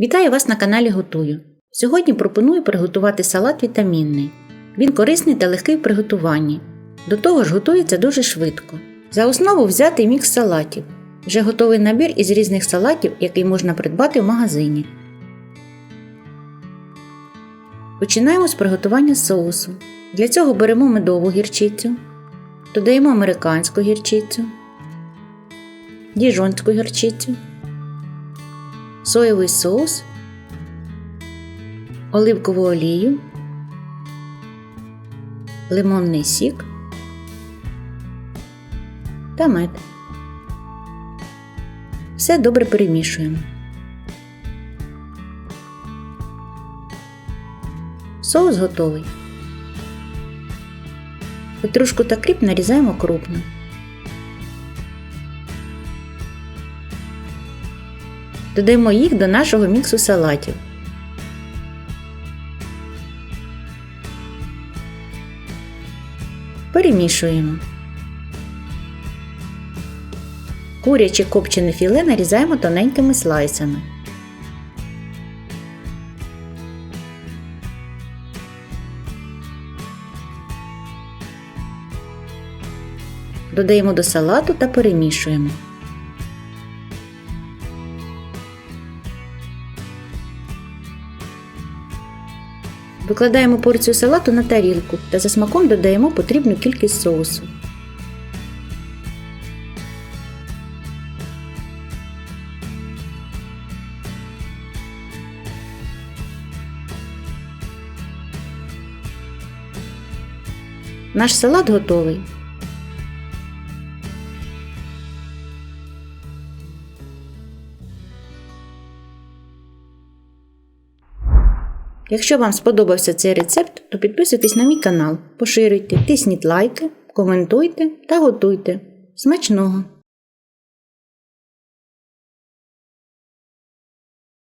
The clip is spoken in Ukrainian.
Вітаю вас на каналі Готую. Сьогодні пропоную приготувати салат вітамінний. Він корисний та легкий в приготуванні. До того ж готується дуже швидко. За основу взятий мікс салатів. Вже готовий набір із різних салатів, який можна придбати в магазині. Починаємо з приготування соусу. Для цього беремо медову гірчицю, додаємо американську гірчицю, діжонську гірчицю, соєвий соус, оливкову олію, лимонний сік та мед. Все добре перемішуємо. Соус готовий. Петрушку та кріп нарізаємо крупно. Додаємо їх до нашого міксу салатів. Перемішуємо. Куряче копчене філе нарізаємо тоненькими слайсами. Додаємо до салату та перемішуємо. Викладаємо порцію салату на тарілку та за смаком додаємо потрібну кількість соусу. Наш салат готовий. Якщо вам сподобався цей рецепт, то підписуйтесь на мій канал, поширюйте, тисніть лайки, коментуйте та готуйте. Смачного!